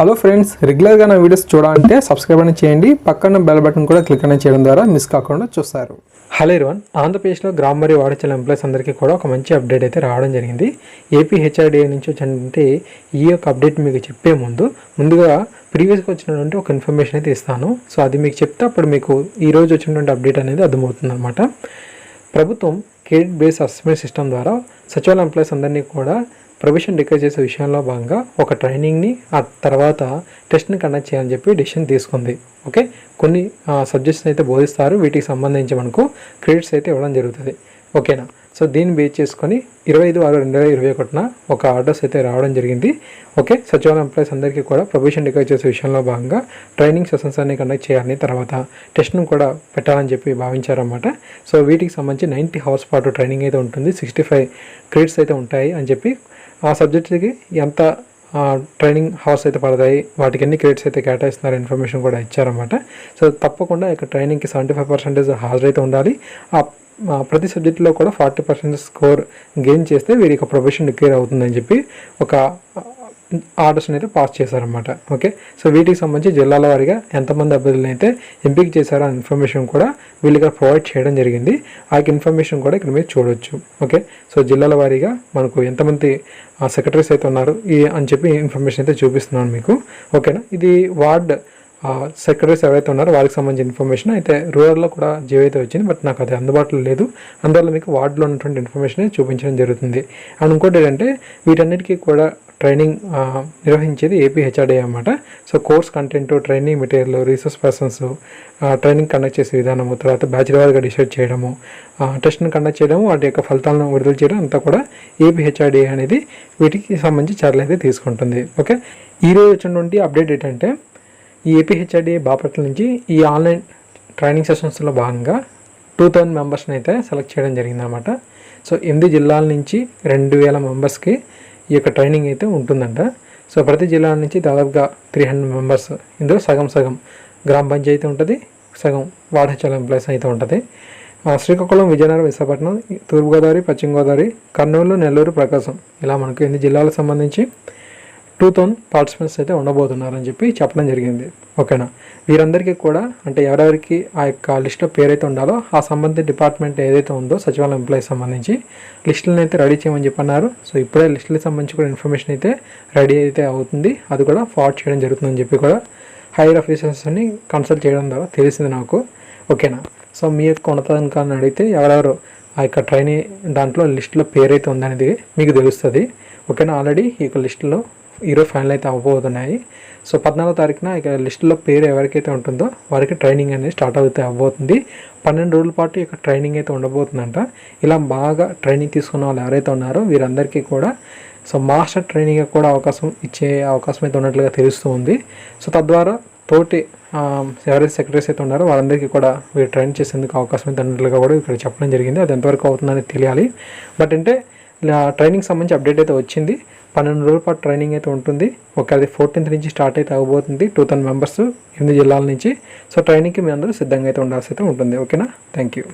Hello friends రెగ్యులర్గా నా videos చూడాలంటే సబ్స్క్రైబ్ అని చేయండి. పక్కన బెల్ బటన్ కూడా క్లిక్ అని చేయడం ద్వారా మిస్ కాకుండా చూస్తారు. హలో ఇర్వన్ ఆంధ్రప్రదేశ్లో గ్రామ మరియు వాడచల ఎంప్లాయీస్ అందరికీ కూడా ఒక మంచి అప్డేట్ అయితే రావడం జరిగింది. ఏపీ హెచ్ఆర్డీఏ నుంచి వచ్చినటువంటి ఈ యొక్క అప్డేట్ మీకు చెప్పే ముందు ముందుగా ప్రీవియస్గా వచ్చినటువంటి ఒక ఇన్ఫర్మేషన్ అయితే ఇస్తాను. సో అది మీకు చెప్తే అప్పుడు మీకు ఈరోజు వచ్చినటువంటి అప్డేట్ అనేది అర్థమవుతుంది అనమాట ప్రభుత్వం క్రెడిట్ బేస్ అసెస్మెంట్ సిస్టమ్ ద్వారా సచివాలయ ఎంప్లాయీస్ అందరినీ కూడా ప్రొవిషన్ డిక్లేర్ చేసే విషయంలో భాగంగా ఒక ట్రైనింగ్ని ఆ తర్వాత టెస్ట్ని కండక్ట్ చేయాలని చెప్పి డెసిషన్ తీసుకుంది. ఓకే? కొన్ని సబ్జెక్ట్స్ అయితే బోధిస్తారు. వీటికి సంబంధించి మనకు క్రెడిట్స్ అయితే ఇవ్వడం జరుగుతుంది. ఓకేనా? సో దీన్ని బేస్ చేసుకొని ఇరవై ఐదు ఆరు రెండు వేల ఇరవై ఒకటిన ఒక ఆర్డర్స్ అయితే రావడం జరిగింది. ఓకే? సచివాలయం ఎంప్లాయీస్ అందరికీ కూడా ప్రొవిషన్ డిక్లేర్ చేసే విషయంలో భాగంగా ట్రైనింగ్ సెషన్స్ అన్ని కండక్ట్ చేయాలని తర్వాత టెస్ట్ను కూడా పెట్టాలని చెప్పి భావించారన్నమాట. సో వీటికి సంబంధించి నైంటీ హవర్స్ పాటు ట్రైనింగ్ అయితే ఉంటుంది. సిక్స్టీ ఫైవ్ క్రెడిట్స్ అయితే ఉంటాయి అని చెప్పి ఆ సబ్జెక్ట్కి ఎంత ట్రైనింగ్ హవర్స్ అయితే పడతాయి వాటికి ఎన్ని క్రెడిట్స్ అయితే కేటాయిస్తున్నారు ఇన్ఫర్మేషన్ కూడా ఇచ్చారన్నమాట. సో తప్పకుండా ఇక ట్రైనింగ్కి సెవెంటీ ఫైవ్ పర్సెంటేజ్ హాజరైతే ఉండాలి. ఆ ప్రతి సబ్జెక్టులో కూడా ఫార్టీ పర్సెంట్ స్కోర్ గెయిన్ చేస్తే వీరికి ప్రొఫెషన్ డిక్లేర్ అవుతుందని చెప్పి ఒక ఆర్డర్స్ అయితే పాస్ చేశారనమాట ఓకే? సో వీటికి సంబంధించి జిల్లాల వారీగా ఎంతమంది అభ్యర్థులను అయితే ఎంపిక చేశారో ఆ ఇన్ఫర్మేషన్ కూడా వీళ్ళు ఇక్కడ ప్రొవైడ్ చేయడం జరిగింది. ఆ ఇన్ఫర్మేషన్ కూడా ఇక్కడ మీరు చూడొచ్చు. ఓకే? సో జిల్లాల వారీగా మనకు ఎంతమంది సెక్రటరీస్ అయితే ఉన్నారు? ఈ అని చెప్పి ఇన్ఫర్మేషన్ అయితే చూపిస్తున్నాను మీకు. ఓకేనా? ఇది వార్డ్ సెక్రటరీస్ ఎవరైతే ఉన్నారో వారికి సంబంధించిన ఇన్ఫర్మేషన్ అయితే రూరల్లో కూడా జీవైతే అయితే వచ్చింది. బట్ నాకు అది అందుబాటులో లేదు. అందువల్ల మీకు వార్డులో ఉన్నటువంటి ఇన్ఫర్మేషన్ చూపించడం జరుగుతుంది. అండ్ ఇంకోటి ఏంటంటే వీటన్నిటికీ కూడా ట్రైనింగ్ నిర్వహించేది ఏపీ హెచ్ఆర్డీ అనమాట so course content training material resource persons training conduct చేసే విధానము తర్వాత బ్యాచ్ వారిగా డిసైడ్ చేయడము టెస్ట్ని కండక్ట్ చేయడము వాటి యొక్క ఫలితాలను విడుదల చేయడం అంతా కూడా ఏపీ హెచ్ఆర్డీ అనేది వీటికి సంబంధించి చర్యలు అయితే తీసుకుంటుంది. ఓకే ఈరోజు వచ్చినటువంటి అప్డేట్ ఏంటంటే ఈ ఏపీహెచ్ఆర్డీ బాపట్ల నుంచి ఈ ఆన్లైన్ ట్రైనింగ్ సెషన్స్లో భాగంగా టూ థౌజండ్ మెంబర్స్ని అయితే సెలెక్ట్ చేయడం జరిగిందనమాట సో ఎనిమిది జిల్లాల నుంచి రెండు వేల మెంబర్స్కి ఈ యొక్క ట్రైనింగ్ అయితే ఉంటుందంట. సో ప్రతి జిల్లా నుంచి దాదాపుగా త్రీ హండ్రెడ్ మెంబర్స్ ఇందులో సగం సగం గ్రామ పంచాయతీ ఉంటుంది సగం వార్డ్ హెచ్ఎల్ ఎంప్లాయీస్ అయితే ఉంటుంది. శ్రీకాకుళం విజయనగరం విశాఖపట్నం తూర్పుగోదావరి పశ్చిమ గోదావరి కర్నూలు నెల్లూరు ప్రకాశం ఇలా మనకు ఎన్ని జిల్లాలకు సంబంధించి టూ థౌసండ్ పార్టిసిపెంట్స్ అయితే ఉండబోతున్నారని చెప్పి చెప్పడం జరిగింది. ఓకేనా? వీరందరికీ కూడా అంటే ఎవరెవరికి ఆ యొక్క లిస్ట్లో పేరైతే ఉండాలో ఆ సంబంధిత డిపార్ట్మెంట్ ఏదైతే ఉందో సచివాలయం ఎంప్లాయీస్ సంబంధించి లిస్టులను అయితే రెడీ చేయమని చెప్పన్నారు. సో ఇప్పుడే లిస్టులకు సంబంధించి కూడా ఇన్ఫర్మేషన్ అయితే రెడీ అయితే అవుతుంది. అది కూడా ఫార్వర్డ్ చేయడం జరుగుతుందని చెప్పి కూడా హైయర్ ఆఫీసర్స్ని కన్సల్ట్ చేయడం ద్వారా తెలిసింది నాకు. ఓకేనా? సో మీ యొక్క ఉన్నతాధికారులను అడిగితే ఎవరెవరు ఆ యొక్క ట్రైనింగ్ దాంట్లో లిస్టులో పేరైతే ఉందనేది మీకు తెలుస్తుంది. ఓకేనా? ఆల్రెడీ ఈ యొక్క లిస్టులో ఈరోజు ఫైనల్ అయితే అవ్వబోతున్నాయి. సో పద్నాలుగో తారీఖున ఇక లిస్టులో పేరు ఎవరికైతే ఉంటుందో వారికి ట్రైనింగ్ అనేది స్టార్ట్ అవుతే అవ్వబోతుంది. పన్నెండు రోజుల పాటు ఇక ట్రైనింగ్ అయితే ఉండబోతుందంట. ఇలా బాగా ట్రైనింగ్ తీసుకున్న వాళ్ళు ఎవరైతే ఉన్నారో వీరందరికీ కూడా సో మాస్టర్ ట్రైనింగ్ కూడా అవకాశం ఇచ్చే అవకాశం అయితే ఉన్నట్లుగా తెలుస్తూ ఉంది. సో తద్వారా తోటి ఎవరైతే సెక్రటరీస్ అయితే ఉన్నారో వాళ్ళందరికీ కూడా వీరు ట్రైన్ చేసేందుకు అవకాశం అయితే ఉన్నట్లుగా కూడా ఇక్కడ చెప్పడం జరిగింది. అది ఎంతవరకు అవుతుందని తెలియాలి. బట్ అంటే ట్రైనింగ్ సంబంధించి అప్డేట్ అయితే వచ్చింది. పన్నెండు రోజుల పాటు ట్రైనింగ్ అయితే ఉంటుంది. ఒక అది ఫోర్టీన్త్ నుంచి స్టార్ట్ అయితే అవ్వబోతుంది టూ థౌసండ్ మెంబర్స్ ఎనిమిది జిల్లాల నుంచి. సో ట్రైనింగ్కి మీ అందరూ సిద్ధంగా అయితే ఉండాల్సి అయితే ఉంటుంది. ఓకేనా థ్యాంక్ యూ